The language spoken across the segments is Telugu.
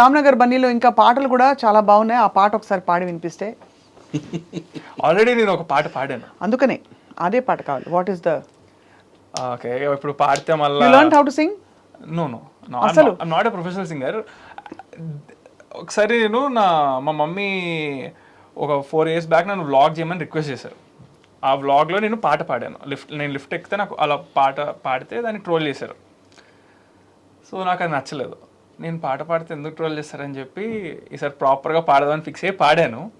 రామ్నగర్ బన్నీలో ఇంకా పాటలు కూడా చాలా బాగున్నాయి. ఆ పాట ఒకసారి పాడి వినిపిస్తే. ఆల్రెడీ నేను ఒక పాట పాడాను. అందుకనే అదే పాట కావాలి. వాట్ ఈస్ ద ఓకే ఇప్పుడు పాడితే మళ్ళీ learn how to sing no no అసలు? నాట్ ఎ ప్రొఫెషనల్ సింగర్ ఒకసారి నేను నా మా మమ్మీ ఒక ఫోర్ ఇయర్స్ బ్యాక్ నన్ను వ్లాగ్ చేయమని రిక్వెస్ట్ చేశారు. ఆ వ్లాగ్లో నేను పాట పాడాను. లిఫ్ట్ నేను లిఫ్ట్ ఎక్కితే నాకు అలా పాట పాడితే దాన్ని ట్రోల్ చేశారు. సో నాకు అది నచ్చలేదు. నేను పాట పాడితే ఎందుకు ట్రోల్ చేస్తారని చెప్పి ఈసారి ప్రాపర్గా పాడదామని ఫిక్స్ అయ్యి పాడాను.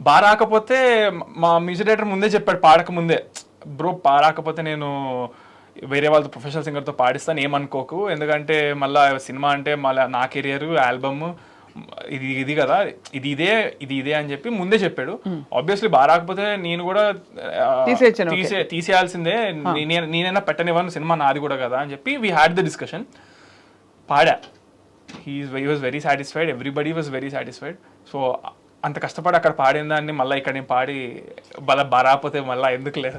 బాగా రాకపోతే మా మ్యూజిక్ డైరెక్టర్ ముందే చెప్పాడు పాడక ముందే. బ్రో బాగా రాకపోతే నేను వేరే వాళ్ళతో ప్రొఫెషనల్ సింగర్తో పాడిస్తాను ఏమనుకోకు. ఎందుకంటే మళ్ళీ సినిమా అంటే మళ్ళీ నా కెరియర్ ఆల్బమ్ ఇది ఇది కదా. ఇది ఇదే ఇది ఇదే అని చెప్పి ముందే చెప్పాడు. ఆబ్వియస్లీ బాగా రాకపోతే నేను కూడా. తీసే తీసేయాల్సిందే. నేనే- నేనైనా పెట్టనివ్వను సినిమా నాది కూడా కదా అని చెప్పి వీ హ్యాడ్ ద డిస్కషన్ పాడా. He was very satisfied everybody was very satisfied so అంత కష్టపడి అక్కడ పాడిన దాన్ని మళ్ళీ ఇక్కడ నేను పాడి బల బరాపోతే మళ్ళీ ఎందుకు లేదు?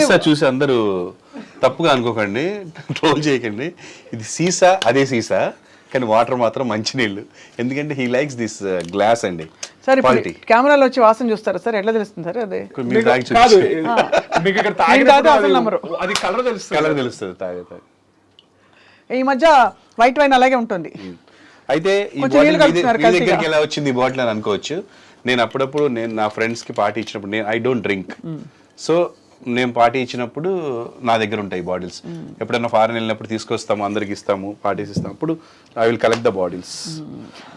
సీసా చూసి అందరూ తప్పుగా అనుకోకండి ట్రోల్ చేయకండి. ఇది సీసా అదే సీసా కానీ వాటర్ మాత్రం మంచినీళ్ళు. ఎందుకంటే హీ లైక్స్ దిస్ గ్లాస్ అండి సార్ కెమెరాలో వచ్చి వాసన చూస్తారా సార్? ఎట్లా తెలుస్తుంది సార్ అదే? తాగి మీకు ఇక్కడ తాగితే తాగినప్పుడు అసలు అది- నమ్మరు. అది కలర్ తెలుస్తుంది. కలర్ తెలుస్తుంది తాగే తాగే. ఈ మధ్య వైట్ వైన్ అలాగే ఉంటుంది. అయితే ఈ బాటిల్ దగ్గరికి. ఎలా వచ్చింది ఈ బాటిల్ అని అనుకోవచ్చు. నేను అప్పుడప్పుడు నేను నా ఫ్రెండ్స్కి పార్టీ ఇచ్చినప్పుడు నేను ఐ డోంట్ డ్రింక్ సో నేను పార్టీ ఇచ్చినప్పుడు నా దగ్గర ఉంటాయి బాటిల్స్. ఎప్పుడైనా ఫారెన్ వెళ్ళినప్పుడు తీసుకొస్తాము అందరికి ఇస్తాము పార్టీస్ ఇస్తాము. అప్పుడు I will collect the bottles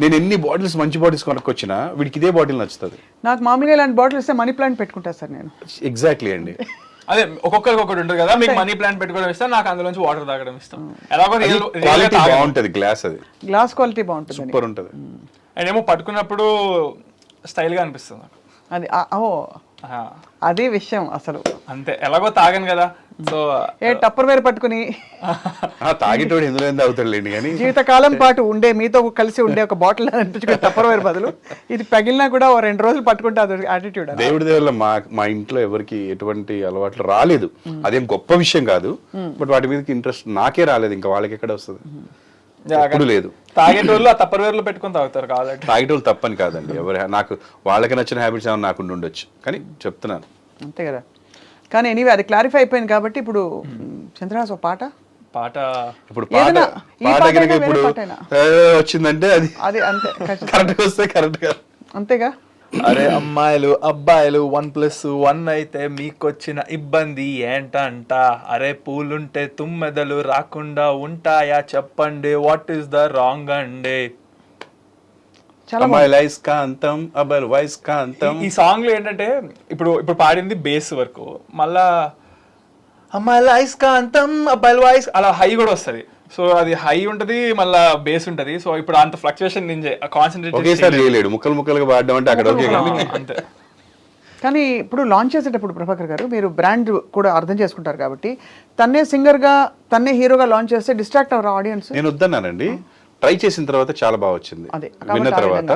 నేను ఎన్ని బాటిల్స్ మంచి బాటిల్స్ కొనుక్కొచ్చినా వీడికి ఇదే బాటిల్ నచ్చుతుంది. నాకు మామూలుగా ఇలాంటి బాటిల్ ఇస్తే మనీ ప్లాంట్ పెట్టుకుంటా సార్ నేను. ఎగ్జాక్ట్లీ అండి. అదే ఒక్కొక్కరికి ఒకటి ఉంటుంది కదా మీకు మనీ ప్లాంట్ పెట్టుకోవడం ఇష్టం నాకు అందులోంచి వాటర్ తాగడం ఇష్టం. ఎలాగో క్వాలిటీ. బాగుంటది గ్లాస్ అది. గ్లాస్ క్వాలిటీ బాగుంటుంది. సూపర్ ఉంటది. అండ్ ఏమో పట్టుకున్నప్పుడు స్టైల్గా అనిపిస్తుంది నాకు. అది ఆ- ఓ. అదే విషయం అసలు. అంతే ఎలాగో తాగను కదా. సో ఏ టప్పర్ వేరు పట్టుకుని. తాగేటోడు ఎందులో ఎంత అవుతాడులేండి కానీ. జీవితకాలం పాటు ఉండే మీతో కలిసి ఉండే ఒక బాటిల్ అనిపించుకుని టప్పర్ వేరు బదులు ఇది పగిలినా కూడా ఓ రెండు రోజులు పట్టుకుంటే అది యాటిట్యూడ్ దేవుడి దేవుళ్ళ మా మా ఇంట్లో ఎవరికి ఎటువంటి అలవాట్లు రాలేదు. అదేం గొప్ప విషయం కాదు. బట్ వాటి మీదకి ఇంట్రెస్ట్ నాకే రాలేదు. ఇంకా వాళ్ళకి ఎక్కడ వస్తుంది? ఎప్పుడు లేదు. తాగేటోళ్ళు ఆ తప్పర్ వేర్లు పెట్టుకొని తాగుతారు కాదంటే తాగేటోళ్ళు తప్పని కాదండి. ఎవరి నాకు వాళ్ళకి నచ్చిన హ్యాబిట్స్ ఏమైనా నాకు ఉండి ఉండొచ్చు. కానీ చెప్తున్నాను. అంతే కదా. కానీ ఎనీవే అది క్లారిఫై అయిపోయింది కాబట్టి ఇప్పుడు చంద్రహాస్ ఒక పాట? పాట ఇప్పుడు పాట పాట కనుక ఇప్పుడు వచ్చిందంటే అది అది అంతే. కరెక్ట్ వస్తే కరెక్ట్గా అంతేగా? అరే అమ్మాయిలు అబ్బాయిలు వన్ ప్లస్ వన్ అయితే మీకొచ్చిన ఇబ్బంది ఏంటంట? అరే పూలుంటే తుమ్మెదలు రాకుండా ఉంటాయా చెప్పండి వాట్ ఈస్ ద రాంగ్ అండి? చాలా అమ్మాయి లైస్ కాంతం అబ్బాయి వైస్ కాంతం. ఈ సాంగ్లో ఏంటంటే ఇప్పుడు ఇప్పుడు పాడింది బేస్ వరకు. మళ్ళా అమ్మాయి లైస్ కాంతం అబ్బాయిల వాయిస్ అలా హై కూడా వస్తది. సో అది హై ఉంటది మళ్ళా బేస్ ఉంటది. సో ఇప్పుడు అంత ఫ్లక్చుయేషన్ నేను కాన్సన్ట్రేట్ ఒకేసారి చేయలేడు. ముక్కలు ముక్కలుగా పాడడం అంటే అక్కడ ఓకే కానీ అంతే. కానీ ఇప్పుడు లాంచ్ చేసేటప్పుడు ప్రభాకర్ గారు మీరు బ్రాండ్ కూడా అర్థం చేసుకుంటారు కాబట్టి తన్నే సింగర్గా తన్నే హీరోగా లాంచ్ చేస్తే డిస్ట్రాక్ట్ అవరు ఆడియన్స్ నేను వద్దన్నానండి. ట్రై చేసిన తర్వాత చాలా బాగా వచ్చింది. విన్న తర్వాత.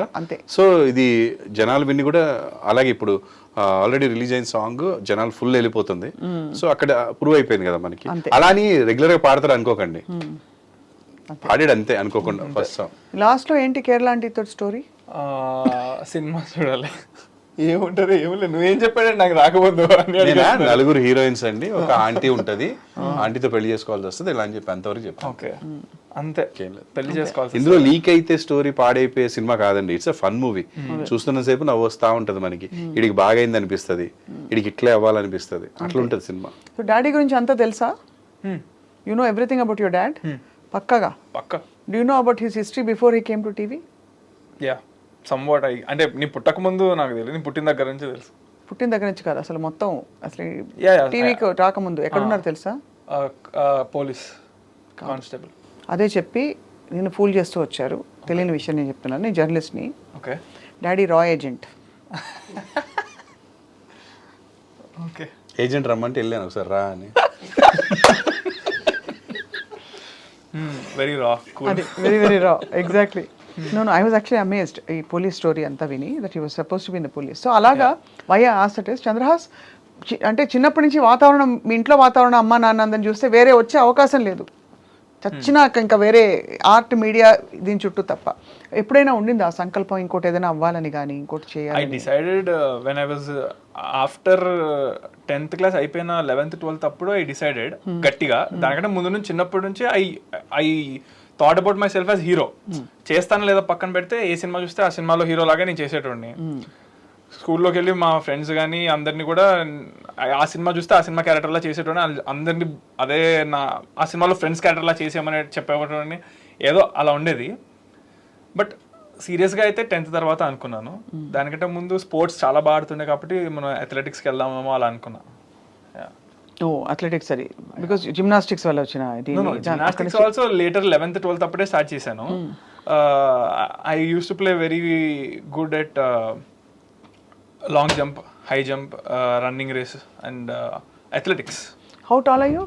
సో ఇది జనాలు విని కూడా అలాగే ఇప్పుడు ఆల్రెడీ రిలీజ్ అయిన సాంగ్ జనాలు ఫుల్ వెళ్ళిపోతుంది. సో అక్కడ ప్రూవ్ అయిపోయింది కదా మనకి. అలా అని రెగ్యులర్గా పాడతారు అనుకోకండి. పాడాడు అంతే అనుకోకుండా ఫస్ట్ సాంగ్ లాస్ట్లో ఏంటి కేరళ ఆంటీతో స్టోరీ ఆ, సినిమా చూడాలి. ఏముంటది? ఏముంది? నువ్వేం చెప్పాడంటే నాకు రాకపోదు అని నేనా? అడిగాను. నలుగురు హీరోయిన్స్ అండి. ఒక ఆంటీ ఉంటది. ఆంటీతో పెళ్ళి చేసుకోవాల్సి వస్తుంది. ఇలా అని చెప్పి అంతవరకు చెప్పాను. ఓకే. అంతే. పెళ్ళి చేసుకోవాల్సి ఇందులో లీక్ అయితే స్టోరీ పాడైపోయే సినిమా కాదండి. It's a fun movie. చూస్తున్న సేపు నవ్వు వస్తా ఉంటది మనకి. ఇడికి బాగైంది అనిపిస్తుంది. ఇడికి ఇట్లే అవ్వాలనిపిస్తుంది. అట్లా ఉంటది సినిమా. సో డాడీ గురించి అంతా తెలుసా? You know everything about your dad పక్కగా. పక్క. Do you know about his history before he came to TV yeah some what I అంటే నీ పుట్టక ముందు నాకు తెలియదు నీ పుట్టిన దగ్గర నుంచి తెలుసు. పుట్టిన దగ్గర నుంచి కాదు అసలు మొత్తం అసలు. టీవీకి రాకముందు ఎక్కడున్నారు తెలుసా? Police constable. అదే చెప్పి నేను ఫూల్ చేస్తూ వచ్చారు. తెలియని విషయం నేను చెప్తున్నాను నేను జర్నలిస్ట్ని ఓకే డాడీ రా ఏజెంట్ ఓకే ఏజెంట్ రమ్మంటే వెళ్ళాను ఒకసారి రా అని. Very raw very very raw exactly no I was actually amazed ఈ పోలీస్ స్టోరీ అంతా విని that you was suppose to be in the police so అలాగా వై ఆస్ట్ ఇస్ చంద్రహాస్ అంటే చిన్నప్పటి నుంచి వాతావరణం మీ ఇంట్లో వాతావరణం అమ్మా నాన్న అందరిని చూస్తే వేరే వచ్చే అవకాశం లేదు. చచ్చినాక ఇంకా వేరే ఆర్ట్ మీడియా దీని చుట్టూ తప్ప. ఎప్పుడైనా ఉండింది ఆ సంకల్పం ఇంకోటి ఏదైనా అవ్వాలని కానీ ఇంకోటి ఐ చేయాలి decided when I was after tenth class అయిపోయిన లెవెన్త్ ట్వెల్త్ అప్పుడు ఐ డిసైడెడ్ గట్టిగా దానికంటే ముందు నుంచి చిన్నప్పటి నుంచి I I thought about myself as hero చేస్తాను లేదా పక్కన పెడితే ఏ సినిమా చూస్తే ఆ సినిమాలో హీరో లాగా నేను చేసేటోడిని. స్కూల్లోకి వెళ్ళి మా ఫ్రెండ్స్ కానీ అందరినీ కూడా ఆ సినిమా చూస్తే ఆ సినిమా క్యారెక్టర్లా చేసేటోడిని. అల్- అందరినీ అదే నా ఆ సినిమాలో ఫ్రెండ్స్ క్యారెక్టర్లా చేసేయమని చెప్పేటోడిని. ఏదో అలా ఉండేది. బట్ సీరియస్గా అయితే టెన్త్ తర్వాత అనుకున్నాను. దానికంటే ముందు స్పోర్ట్స్ చాలా బాగా ఆడుతుండే కాబట్టి మనం అథ్లెటిక్స్కి వెళ్దామేమో అలా అనుకున్నా. ఓ అథ్లెటిక్స్ అది. బికాస్ జిమ్నాస్టిక్స్ వల్ల వచ్చిన ఇది gymnastics also later eleventh twelfth అప్పుడే స్టార్ట్ చేశాను. I use to play very good at long jump high jump running race and athletics how tall అయ్యో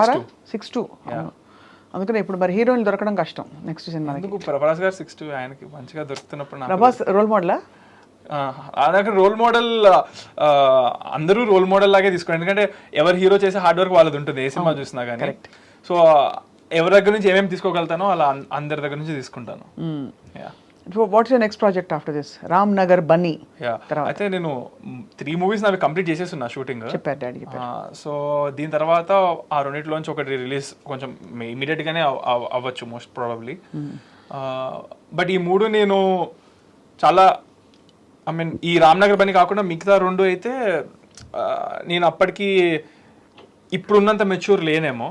ఆరా. సిక్స్ టూ అందుకనే ఇప్పుడు మరి హీరోయిన్ దొరకడం కష్టం. నెక్స్ట్ ఎందుకు? ప్రభాస్ గారు సిక్స్ టూ ఆయనకి మంచిగా దొరుకుతున్నప్పుడు ప్రభాస్ రోల్ మోడలా నాకు రోల్ మోడల్ అందరూ రోల్ మోడల్ లాగే తీసుకోండి ఎందుకంటే ఎవరు హీరో చేసే హార్డ్ వర్క్ వాళ్ళది ఉంటుంది ఏ సినిమా చూసినా కానీ సో ఎవరి దగ్గర నుంచి ఏమేమి తీసుకోగలుగుతానో అలా అందరి దగ్గర నుంచి తీసుకుంటాను. Yeah. What's next project after this Ram Nagar Bunny. అయితే నేను త్రీ మూవీస్ నావి కంప్లీట్ చేసేస్తున్నా షూటింగ్ చెప్పారు డాడీ సో దీని తర్వాత ఆ రెండిట్లోంచి ఒకటి రిలీజ్ కొంచెం ఇమీడియట్ గానే అవ్- అవ్- అవ్వచ్చు మోస్ట్ ప్రాబబ్లీ బట్ ఈ మూడు నేను చాలా ఐ మీన్ ఈ రామ్నగర్ పని కాకుండా మిగతా రెండు అయితే నేను అప్పటికి ఇప్పుడున్నంత మెచ్యూర్ లేనేమో.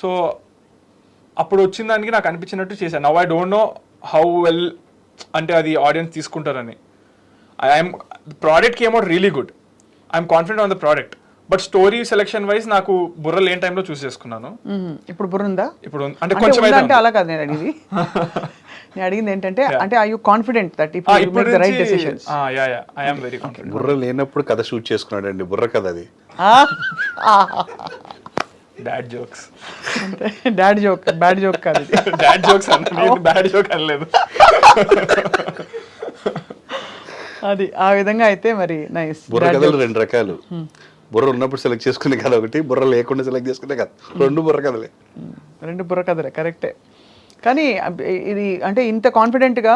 సో అప్పుడు వచ్చిన దానికి నాకు అనిపించినట్టు చేశాను now I don't know how well అంటే అది ఆడియన్స్ తీసుకుంటారని. I'm product came out really good I'm confident on the product but story selection wise నాకు బుర్ర లేని టైంలో చూస్ చేసుకున్నాను. ఇప్పుడు బుర్రుందా ఇప్పుడు అంటే కొంచెం ఉందా అంటే అలా కాదు నేను అడిగింది. నేను అడిగింది ఏంటంటే అంటే ఐ యూ కాన్ఫిడెంట్ దట్ ఆ, ఇప్పుడు ఇప్పుడు the right decisions yeah yeah I'm very confident బుర్ర లేనప్పుడు కథ షూట్ చేసుకున్నాడు అండి బుర్ర కథ అది. Dad jokes dad joke bad joke కాదు డాడ్ జోక్స్ అన్న బ్యాడ్ జోక్ అనలేదు. అది ఆ విధంగా అయితే మరి నైస్ బుర్ర కథలు రెండు రకాలు. బుర్ర ఉన్నప్పుడు సెలెక్ట్ చేసుకునే కథ ఒకటి బుర్ర లేకుండా సెలెక్ట్ చేసుకునే కథ. రెండు బుర్ర కథలే. రెండు బుర్ర కథలే కరెక్టే కానీ ఇది అంటే ఇంత కాన్ఫిడెంట్గా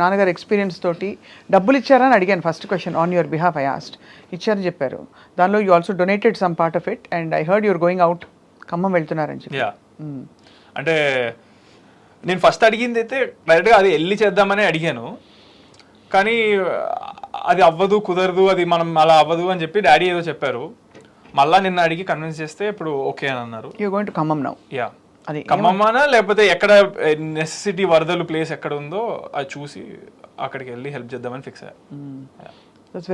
నాన్నగారు ఎక్స్పీరియన్స్ తోటి డబ్బులు ఇచ్చారని అడిగాను first question on your behalf I asked ఇచ్చారని చెప్పారు. దానిలో you also donated some part of it and I heard your going out Khammam వెళ్తున్నారని చెప్పి యా అంటే నేను ఫస్ట్ అడిగింది అయితే డైరెక్ట్గా అది వెళ్ళి చేద్దామని అడిగాను. కానీ అది అవ్వదు కుదరదు అది మనం అలా అవ్వదు అని చెప్పి డాడీ ఏదో చెప్పారు. మళ్ళా నిన్న అడిగి కన్విన్స్ చేస్తే ఇప్పుడు ఓకే అని అన్నారు. You going to Khammam now yeah అది ఖమ్మమానా లేకపోతే ఎక్కడ నెసెసిటీ వరదలు ప్లేస్ ఎక్కడ ఉందో అది చూసి అక్కడికి వెళ్ళి హెల్ప్ చేద్దామని ఫిక్స్ అయ్యా. దట్స్